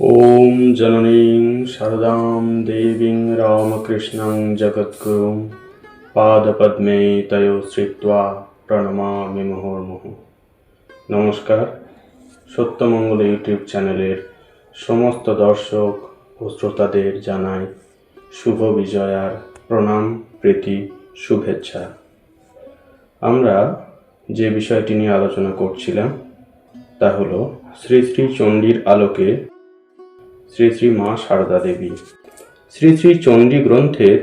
ॐ जननीं शारदां देवीं रामकृष्णं जगद्गुरुं পাদপদ্মে তয় শ্রিত্বা প্রণমামি মুহুর্মুহু নমস্কার সত্যমঙ্গল ইউটিউব চ্যানেলের সমস্ত দর্শক ও শ্রোতাদের জানাই শুভ বিজয়ার প্রণাম প্রীতি শুভেচ্ছা আমরা যে বিষয়টি নিয়ে আলোচনা করছিলাম তা হলো শ্রী শ্রী চণ্ডীর আলোকে শ্রী শ্রী মা সারদা দেবী। শ্রী শ্রী চণ্ডী গ্রন্থের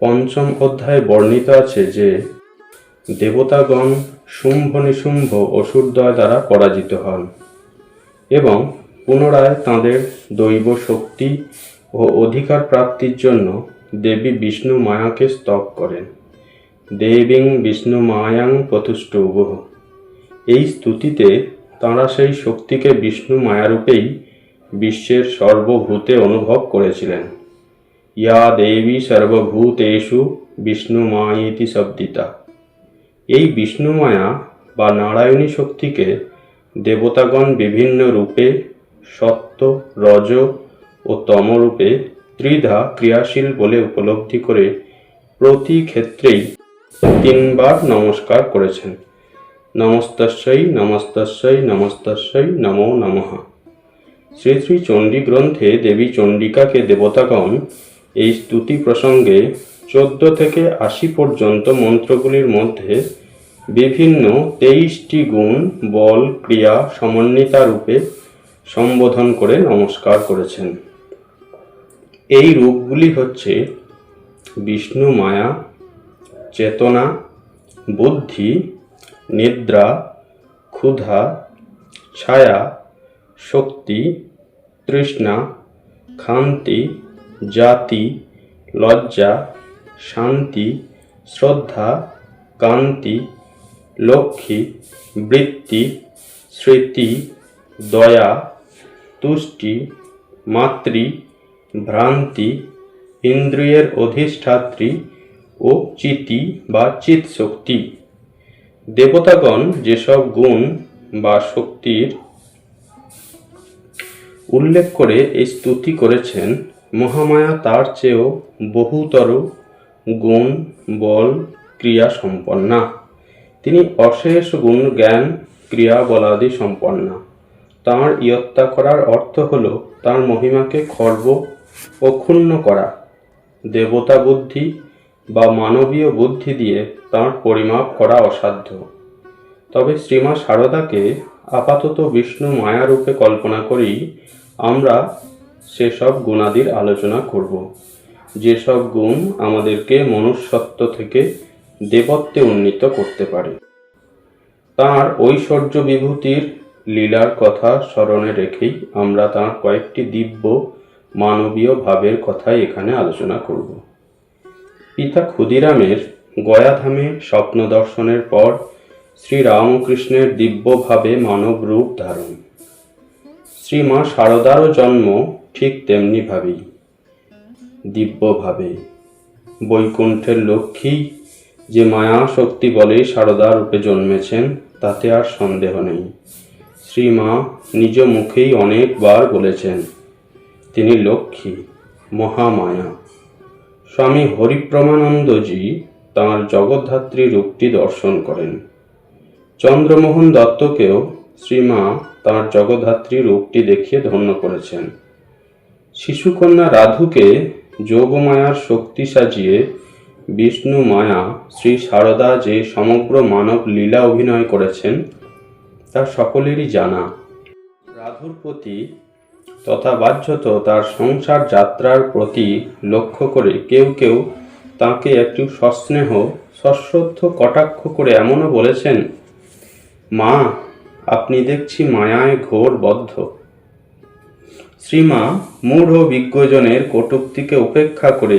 পঞ্চম অধ্যায়ে বর্ণিত আছে যে, দেবতাগণ শুম্ভ নিশুম্ভ অসুরদ্বয় দ্বারা পরাজিত হন এবং পুনরায় তাঁদের দৈব শক্তি ও অধিকার প্রাপ্তির জন্য দেবী বিষ্ণু মায়াকে স্তব করেন। দেবীং বিষ্ণু মায়াং প্রতুষ্টুব এই স্তুতিতে তাঁরা সেই শক্তিকে বিষ্ণু মায়ারূপেই বিশ্বের সর্বভূতে অনুভব করেছিলেন। ইয়া দেবী সর্বভূতেষু বিষ্ণু মায়েতি শব্দিতা। এই বিষ্ণুমায়া বা নারায়ণী শক্তিকে দেবতাগণ বিভিন্ন রূপে সত্য রজ ও তমরূপে ত্রিধা ক্রিয়াশীল বলে উপলব্ধি করে প্রতি ক্ষেত্রেই তিনবার নমস্কার করেছেন। নমস্তস্যই নমস্তস্যই নমস্তস্যই নমো নমঃ। শ্রী শ্রী চণ্ডী গ্রন্থে দেবী চণ্ডিকাকে দেবতাগণ এই স্তুতি প্রসঙ্গে চোদ্দ থেকে আশি পর্যন্ত মন্ত্রগুলির মধ্যে বিভিন্ন তেইশটি গুণ বল, ক্রিয়া, সমন্বিতা রূপে সম্বোধন করে নমস্কার করেছেন। এই রূপগুলি হচ্ছে বিষ্ণু মায়া, চেতনা, বুদ্ধি, নিদ্রা, ক্ষুধা, ছায়া শক্তি, তৃষ্ণা ক্ষান্তি জাতি, লজ্জা, শান্তি, শ্রদ্ধা, কান্তি, লক্ষ্মী, বৃত্তি, স্মৃতি, দয়া, তুষ্টি, মাতৃ, ভ্রান্তি, ইন্দ্রিয়ের অধিষ্ঠাত্রী ও চিতি বা চিৎশক্তি। দেবতাগণ যেসব গুণ বা শক্তির উল্লেখ করে এই স্তুতি করেছেন, মহামায়া তার চেয়েও বহুতর গুণ, বল, ক্রিয়া সম্পন্না। তিনি অশেষ গুণ, জ্ঞান, ক্রিয়া, বলাদি সম্পন্না। তাঁর ইয়ত্তা করার অর্থ হল তার মহিমাকে খর্ব ও ক্ষুণ্ণ করা। দেবতা বুদ্ধি বা মানবীয় বুদ্ধি দিয়ে তাঁর পরিমাপ করা অসাধ্য। তবে শ্রীমা সারদাকে আপাতত বিষ্ণু মায়ারূপে কল্পনা করেই আমরা সেসব গুণাদির আলোচনা করব। যেসব গুণ আমাদেরকে মনুষ্যত্ব থেকে দেবত্বে উন্নীত করতে পারে। তাঁর ঐশ্বর্য বিভূতির লীলার কথা স্মরণে রেখেই আমরা তাঁর কয়েকটি দিব্য মানবীয় ভাবের কথাই এখানে আলোচনা করব। পিতা ক্ষুদিরামের গয়াধামে স্বপ্ন দর্শনের পর শ্রী রামকৃষ্ণের দিব্যভাবে মানব রূপ ধারণ। শ্রীমা শারদারও জন্ম ঠিক তেমনি ভাবেই দিব্যভাবে। বৈকুণ্ঠের লক্ষ্মী যে মায়া শক্তি বলে শারদা রূপে জন্মেছেন, তাতে আর সন্দেহ নেই। শ্রীমা নিজ মুখেই অনেকবার বলেছেন, তিনি লক্ষ্মী, মহামায়া। স্বামী হরিপ্রমানন্দজি তাঁর জগদ্ধাত্রী রূপটি দর্শন করেন। চন্দ্রমোহন দত্তকেও শ্রীমা তাঁর জগদ্ধাত্রী রূপটি দেখিয়ে ধন্য করেছেন। শিশুকন্যা রাধুকে যোগমায়ার শক্তি সাজিয়ে বিষ্ণু মায়া শ্রী সারদা যে সমগ্র মানব লীলা অভিনয় করেছেন, তা সকলেরই জানা। রাধুর প্রতি তথা বাহ্যত তার সংসার যাত্রার প্রতি লক্ষ্য করে কেউ কেউ তাকে একটু সস্নেহ, সশ্রদ্ধ, কটাক্ষ করে এমনও বলেছেন মা, আপনি দেখছি মায়ায় ঘোর বদ্ধ। শ্রীমা মূঢ় বিজ্ঞজনের কটুক্তিকে উপেক্ষা করে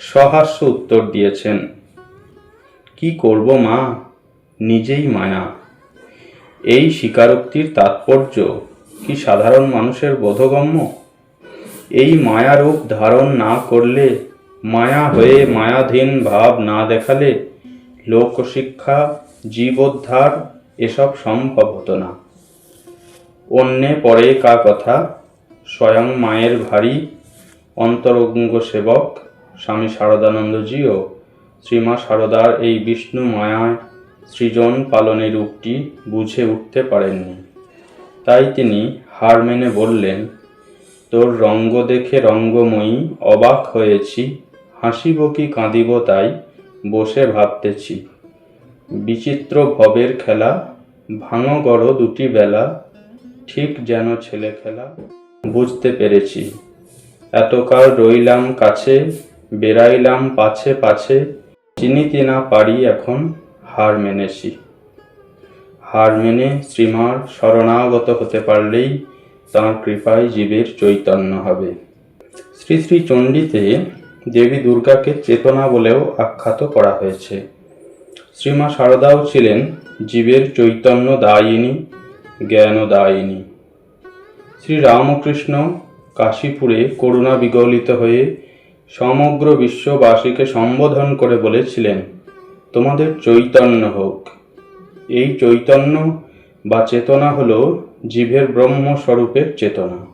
সহাস্য উত্তর দিয়েছেন, কি করব মা? নিজেই মায়া। এই স্বীকারোক্তির তাৎপর্য কি সাধারণ মানুষের বোধগম্য? এই মায়ারূপ ধারণ না করলে, মায়া হয়ে মায়াধীন ভাব না দেখালে লোকশিক্ষা, জীবোদ্ধার এসব সম্ভব হতো না। অন্যে পরে কা কথা? স্বয়ং মায়ের ভারী অন্তরঙ্গ সেবক স্বামী শারদানন্দজিও শ্রীমা শারদার এই বিষ্ণু মায়ায় সৃজন পালনের রূপটি বুঝে উঠতে পারেননি। তাই তিনি হার মেনে বললেন, তোর রঙ্গ দেখে রঙ্গময়ী অবাক হয়েছি, হাসিব কি কাঁদিব তাই বসে ভাবতেছি। বিচিত্র ভবের খেলা ভাঙো গড় দুটি বেলা, ঠিক যেন ছেলে খেলা, বুঝতে পেরেছি। এতকাল রইলাম কাছে, বেড়াইলাম পাছে পাছে, চিনিতে না পারি এখন হার মেনেছি। হার মেনে শ্রীমার শরণাগত হতে পারলেই তাঁর কৃপায় জীবের চৈতন্য হবে। শ্রী শ্রী চণ্ডীতে দেবী দুর্গাকে চেতনা বলেও আখ্যাত করা হয়েছে। শ্রীমা শারদাও ছিলেন জীবের চৈতন্য দায়িনী জ্ঞান দায়িনী শ্রী রামকৃষ্ণ কাশীপুরে করুণা বিগলিত হয়ে সমগ্র বিশ্ববাসীকে সম্বোধন করে বলেছিলেন, তোমাদের চৈতন্য হোক। এই চৈতন্য বা চেতনা হল জীবের ব্রহ্মস্বরূপের চেতনা।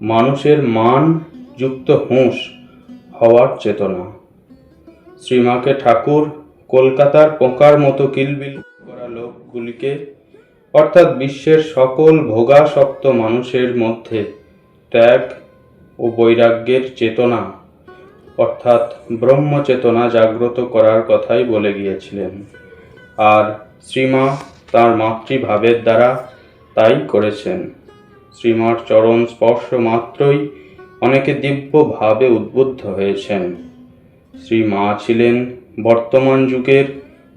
মানুষের মান যুক্ত হুঁশ হওয়ার চেতনা। শ্রীমাকে ঠাকুর কলকাতার পোকার মতো কিলবিল করা লোকগুলিকে, অর্থাৎ বিশ্বের সকল ভোগাসক্ত মানুষের মধ্যে ত্যাগ ও বৈরাগ্যের চেতনা, অর্থাৎ ব্রহ্মচেতনা জাগ্রত করার কথাই বলে গিয়েছিলেন। আর শ্রীমা তার মাতৃভাবের দ্বারা তাই করেছেন। শ্রীমার চরণ স্পর্শ মাত্রই অনেকে দিব্যভাবে উদ্বুদ্ধ হয়েছেন। শ্রী মা ছিলেন বর্তমান যুগের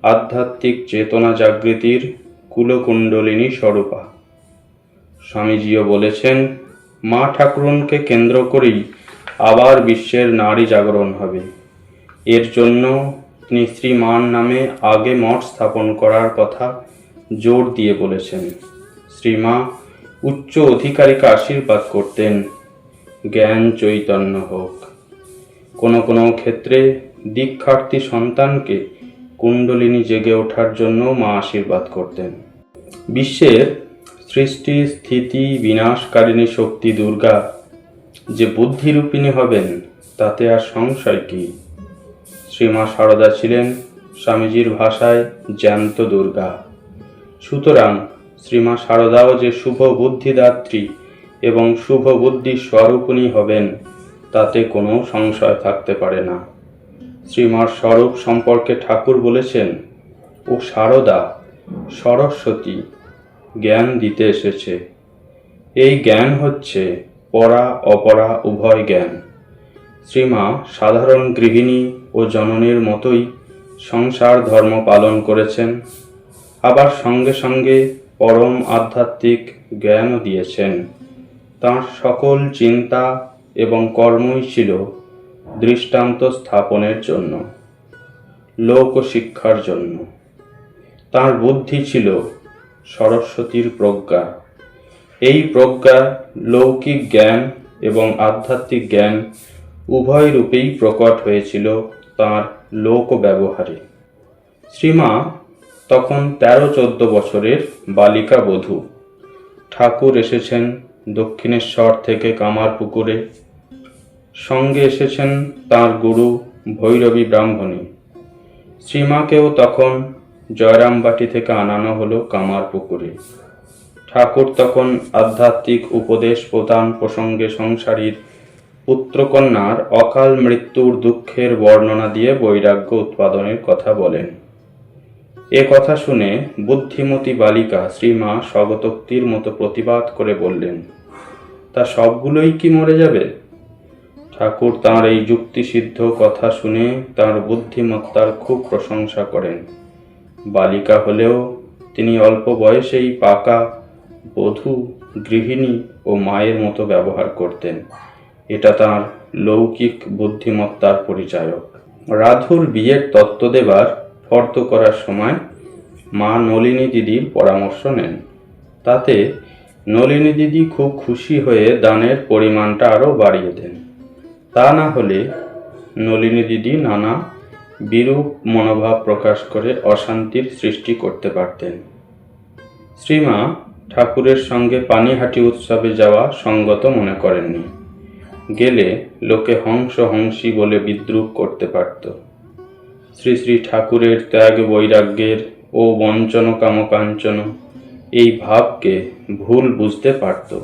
আধ্যাত্মিক চেতনা জাগৃতির কুলকুণ্ডলিনী স্বরূপা। স্বামীজিও বলেছেন, মা ঠাকুরনকে কেন্দ্র করেই আবার বিশ্বের নারী জাগরণ হবে। এর জন্য তিনি শ্রী মান নামে আগে মঠ স্থাপন করার কথা জোর দিয়ে বলেছেন। শ্রীমা, উচ্চ অধিকারীকে আশীর্বাদ করতেন। জ্ঞান চৈতন্য হোক। কোনো কোনো ক্ষেত্রে দীক্ষার্থী সন্তানকে কুণ্ডলিনী জেগে ওঠার জন্য মা আশীর্বাদ করতেন। বিশ্বের সৃষ্টি, স্থিতি, বিনাশকারিণী শক্তি দুর্গা যে বুদ্ধিরূপিণী হবেন, তাতে আর সংশয় কি? শ্রীমা সারদা ছিলেন স্বামীজির ভাষায় জ্যান্ত দুর্গা। সুতরাং শ্রীমা সারদাও যে শুভ বুদ্ধিদাত্রী এবং শুভ বুদ্ধির স্বরূপিণী হবেন, তাতে কোনো সংশয় থাকতে পারে না। শ্রীমার স্বরূপ সম্পর্কে ঠাকুর বলেছেন, ও সারদা, সরস্বতী, জ্ঞান দিতে এসেছে। এই জ্ঞান হচ্ছে পরা, অপরা, উভয় জ্ঞান। শ্রীমা সাধারণ গৃহিণী ও জননীর মতোই সংসার ধর্ম পালন করেছেন। আবার সঙ্গে সঙ্গে পরম আধ্যাত্মিক জ্ঞানও দিয়েছেন। তাঁর সকল চিন্তা এবং কর্মই ছিল দৃষ্টান্ত স্থাপনের জন্য, লোক শিক্ষার জন্য। তাঁর বুদ্ধি ছিল সরস্বতীর প্রজ্ঞা। এই প্রজ্ঞা লৌকিক জ্ঞান এবং আধ্যাত্মিক জ্ঞান উভয় রূপেই প্রকট হয়েছিল তাঁর লোক ব্যবহারে শ্রীমা তখন তেরো চোদ্দ বছরের বালিকা বধূ। ঠাকুর এসেছেন দক্ষিণেশ্বর থেকে কামারপুকুরে। সঙ্গে এসেছেন তার গুরু ভৈরবী ব্রাহ্মণী। শ্রীমাকেও তখন জয়রামবাটি থেকে আনানো হলো কামারপুকুরে ঠাকুর তখন আধ্যাত্মিক উপদেশ প্রদান প্রসঙ্গে সংসারীর পুত্রকন্যার অকাল মৃত্যুর দুঃখের বর্ণনা দিয়ে বৈরাগ্য উৎপাদনের কথা বলেন। এ কথা শুনে বুদ্ধিমতী বালিকা শ্রীমা স্বগতোক্তির মতো প্রতিবাদ করে বললেন, তা সবগুলোই কি মরে যাবে? ঠাকুর তাঁর এই যুক্তিসিদ্ধ কথা শুনে তাঁর বুদ্ধিমত্তার খুব প্রশংসা করেন। বালিকা হলেও তিনি অল্প বয়সেই পাকা, বধূ, গৃহিণী ও মায়ের মতো ব্যবহার করতেন। এটা তাঁর লৌকিক বুদ্ধিমত্তার পরিচায়ক। রাধুর বিয়ের তত্ত্ব দেবার ফর্দ করার সময় মা নলিনী দিদির পরামর্শ নেন। তাতে নলিনী দিদি খুব খুশি হয়ে দানের পরিমাণটা আরও বাড়িয়ে দেন। তা না হলে নলিনী দিদি নানা বিরূপ মনোভাব প্রকাশ করে অশান্তির সৃষ্টি করতে পারতেন। শ্রীমা ঠাকুরের সঙ্গে পানিহাটি উৎসবে যাওয়া সঙ্গত মনে করেননি। গেলে লোকে হংস হংসী বলে বিদ্রুপ করতে পারত। শ্রী শ্রী ঠাকুরের ত্যাগ বৈরাগ্যের ও বঞ্চন কামকাঞ্চন এই ভাবকে ভুল বুঝতে পারত।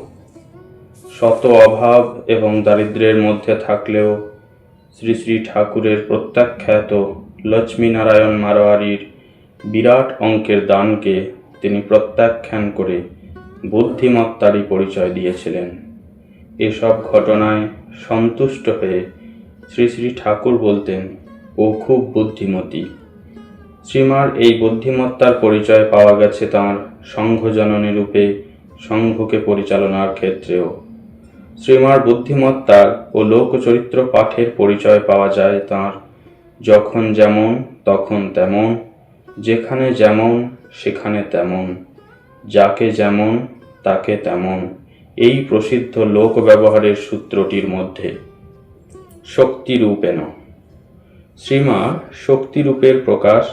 শত অভাব এবং দারিদ্র্যের মধ্যে থাকলেও শ্রী শ্রী ঠাকুরের প্রত্যাখ্যাত লক্ষ্মীনারায়ণ মারোয়ারির বিরাট অঙ্কের দানকে তিনি প্রত্যাখ্যান করে বুদ্ধিমত্তারই পরিচয় দিয়েছিলেন। এসব ঘটনায় সন্তুষ্ট হয়ে শ্রী শ্রী ঠাকুর বলতেন, ও খুব বুদ্ধিমতী। শ্রীমার এই বুদ্ধিমত্তার পরিচয় পাওয়া গেছে তাঁর সংঘজননী রূপে সংঘকে পরিচালনার ক্ষেত্রেও। শ্রীমার বুদ্ধিমত্তার ও লোকচরিত্র পাঠের পরিচয় পাওয়া যায় তাঁর। যখন যেমন, তখন তেমন, যেখানে যেমন, সেখানে তেমন, যাকে যেমন, তাকে তেমন, এই প্রসিদ্ধ লোক ব্যবহারের সূত্রটির মধ্যে। শক্তিরূপেণ। শ্রীমা শক্তিরূপের প্রকাশ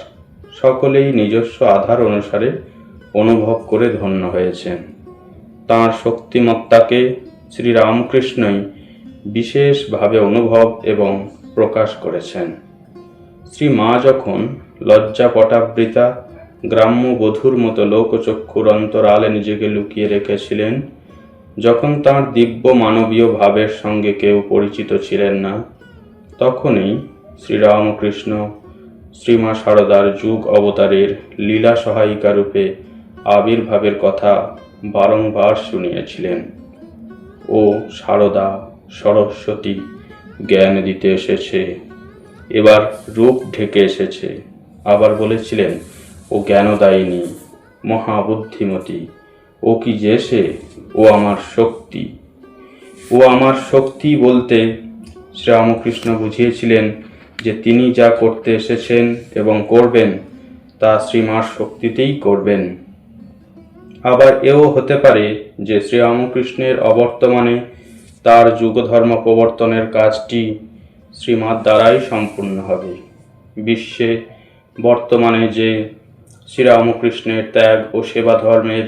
সকলেই নিজস্ব আধার অনুসারে অনুভব করে ধন্য হয়েছেন। তাঁর শক্তিমত্তাকে শ্রীরামকৃষ্ণই বিশেষভাবে অনুভব এবং প্রকাশ করেছেন। শ্রী মা যখন লজ্জাপটাবৃতা গ্রাম্য বধূর মতো লোকচক্ষুর অন্তরালে নিজেকে লুকিয়ে রেখেছিলেন, যখন তাঁর দিব্য মানবীয় ভাবের সঙ্গে কেউ পরিচিত ছিলেন না, তখনই শ্রীরামকৃষ্ণ শ্রীমা সারদার যুগ অবতারের লীলা সহায়িকা রূপে আবির্ভাবের কথা বারংবার শুনিয়েছিলেন। ও সারদা সরস্বতী জ্ঞান দিতে এসেছে। এবার রূপ ঢেকে এসেছে। আবার বলেছিলেন, ও জ্ঞানদায়িনী, মহাবুদ্ধিমতী, ও কি যে সে? ও আমার শক্তি। ও আমার শক্তি বলতে শ্রীরামকৃষ্ণ বুঝিয়েছিলেন যে তিনি যা করতে এসেছেন এবং করবেন, তা শ্রীমার শক্তিতেই করবেন। আবার এও হতে পারে যে শ্রীরামকৃষ্ণের অবর্তমানে তার যুগধর্ম প্রবর্তনের কাজটি শ্রীমার দ্বারাই সম্পূর্ণ হবে। বিশ্বে বর্তমানে যে শ্রীরামকৃষ্ণের ত্যাগ ও সেবা ধর্মের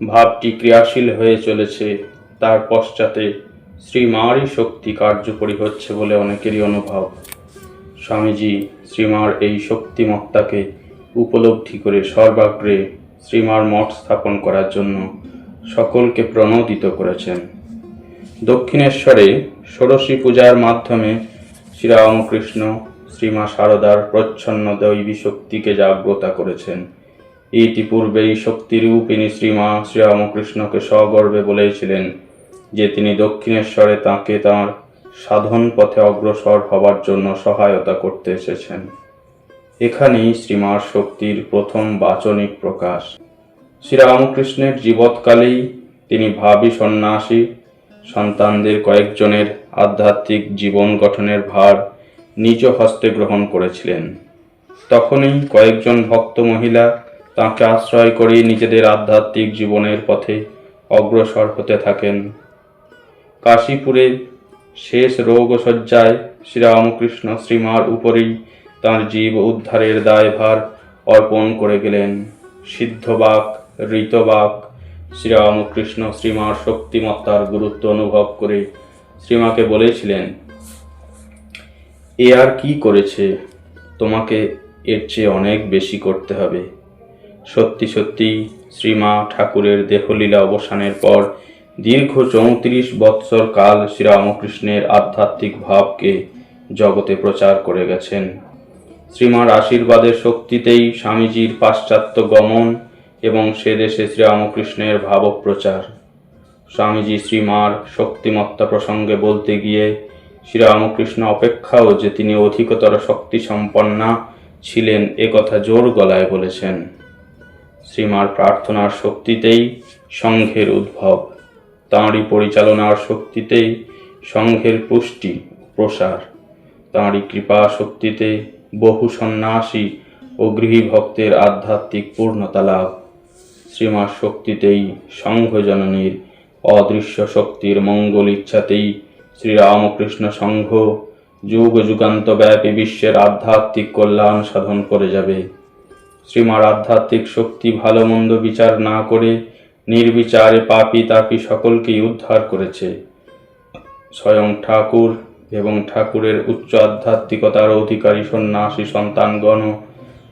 ভাবটি ক্রিয়াশীল হয়ে চলেছে, তার পশ্চাতে শ্রীমারই শক্তি কার্যকরী হচ্ছে বলে অনেকেরই অনুভব। স্বামীজি শ্রীমার এই শক্তিমত্তাকে উপলব্ধি করে সর্বাগ্রে শ্রীমার মঠ স্থাপন করার জন্য সকলকে প্রণোদিত করেছেন। দক্ষিণেশ্বরে ষোড়শী পূজার মাধ্যমে শ্রীরামকৃষ্ণ, শ্রীমা শারদার প্রচ্ছন্ন দৈবী শক্তিকে জাগ্রতা করেছেন। ইতিপূর্বেই শক্তিরূপিণী শ্রীমা শ্রীরামকৃষ্ণকে সগর্বে বলেছিলেন যে তিনি দক্ষিণেশ্বরে তাঁকে তাঁর সাধন পথে অগ্রসর হবার জন্য সহায়তা করতে এসেছেন। এখানেই শ্রীমার শক্তির প্রথম বাচনিক প্রকাশ। শ্রীরামকৃষ্ণের জীবৎকালেই তিনি ভাবী সন্ন্যাসী, সন্তানদের কয়েকজনের আধ্যাত্মিক জীবন গঠনের ভার নিজ হস্তে গ্রহণ করেছিলেন। তখনই কয়েকজন ভক্ত মহিলা তাঁকে আশ্রয় করে নিজেদের আধ্যাত্মিক জীবনের পথে অগ্রসর হতে থাকেন। কাশীপুরে শেষ রোগ শয্যায় শ্রীরামকৃষ্ণ শ্রীমার উপরেই তাঁর জীব উদ্ধারের দায়ভার অর্পণ করে গেলেন। সিদ্ধবাক, ঋতবাক, শ্রীরামকৃষ্ণ শ্রীমার শক্তিমত্তার গুরুত্ব অনুভব করে শ্রীমাকে বলেছিলেন, এ আর কি করেছে? তোমাকে এর চেয়ে অনেক বেশি করতে হবে। সত্যি সত্যি শ্রীমা ঠাকুরের দেহলীলা অবসানের পর দীর্ঘ চৌত্রিশ বৎসর কাল শ্রীরামকৃষ্ণের আধ্যাত্মিক ভাবকে জগতে প্রচার করে গেছেন। শ্রীমার আশীর্বাদের শক্তিতেই স্বামীজির পাশ্চাত্য গমন এবং সে দেশে শ্রীরামকৃষ্ণের ভাবপ্রচার। স্বামীজি শ্রীমার শক্তিমত্তা প্রসঙ্গে বলতে গিয়ে, শ্রীরামকৃষ্ণ অপেক্ষাও যে তিনি অধিকতর শক্তি সম্পন্না ছিলেন এ কথা জোর গলায় বলেছেন। শ্রীমার প্রার্থনার শক্তিতেই সংঘের উদ্ভব। তাঁরই পরিচালনার শক্তিতেই সংঘের পুষ্টি প্রসার। তাঁরই কৃপা শক্তিতে বহু সন্ন্যাসী ও গৃহী ভক্তের আধ্যাত্মিক পূর্ণতা লাভ। শ্রীমার শক্তিতেই সংঘজননীর অদৃশ্য শক্তির মঙ্গল ইচ্ছাতেই শ্রীরামকৃষ্ণ সংঘ যুগ যুগান্ত ব্যাপী বিশ্বের আধ্যাত্মিক কল্যাণ সাধন করে যাবে। শ্রীমার আধ্যাত্মিক শক্তি ভালো মন্দ বিচার না করে নির্বিচারে পাপী তাপী সকলকেই উদ্ধার করেছে। স্বয়ং ঠাকুর এবং ঠাকুরের উচ্চ আধ্যাত্মিকতার অধিকারী সন্ন্যাসী সন্তানগণ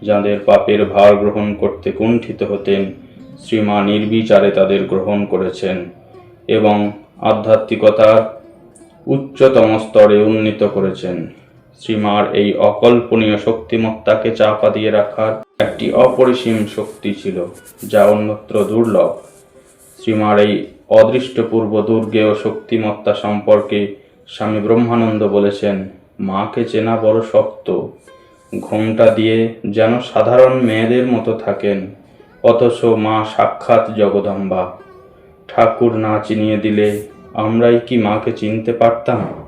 যাদের পাপের ভার গ্রহণ করতে কুণ্ঠিত হতেন, শ্রীমা নির্বিচারে তাদের গ্রহণ করেছেন এবং আধ্যাত্মিকতার উচ্চতম স্তরে উন্নীত করেছেন। শ্রীমার এই অকল্পনীয় শক্তিমত্তাকে চাপা দিয়ে রাখার একটি অপরিসীম শক্তি ছিল, যা অন্যত্র দুর্লভ। শ্রীমার এই অদৃষ্টপূর্ব দুর্গে ও শক্তিমত্তা সম্পর্কে স্বামী ব্রহ্মানন্দ বলেছেন, মাকে চেনা বড় শক্ত। ঘোমটা দিয়ে যেন সাধারণ মেয়েদের মতো থাকেন। অথচ মা সাক্ষাৎ জগদম্বা। ঠাকুর না চিনিয়ে দিলে আমরাই কি মাকে চিনতে পারতাম?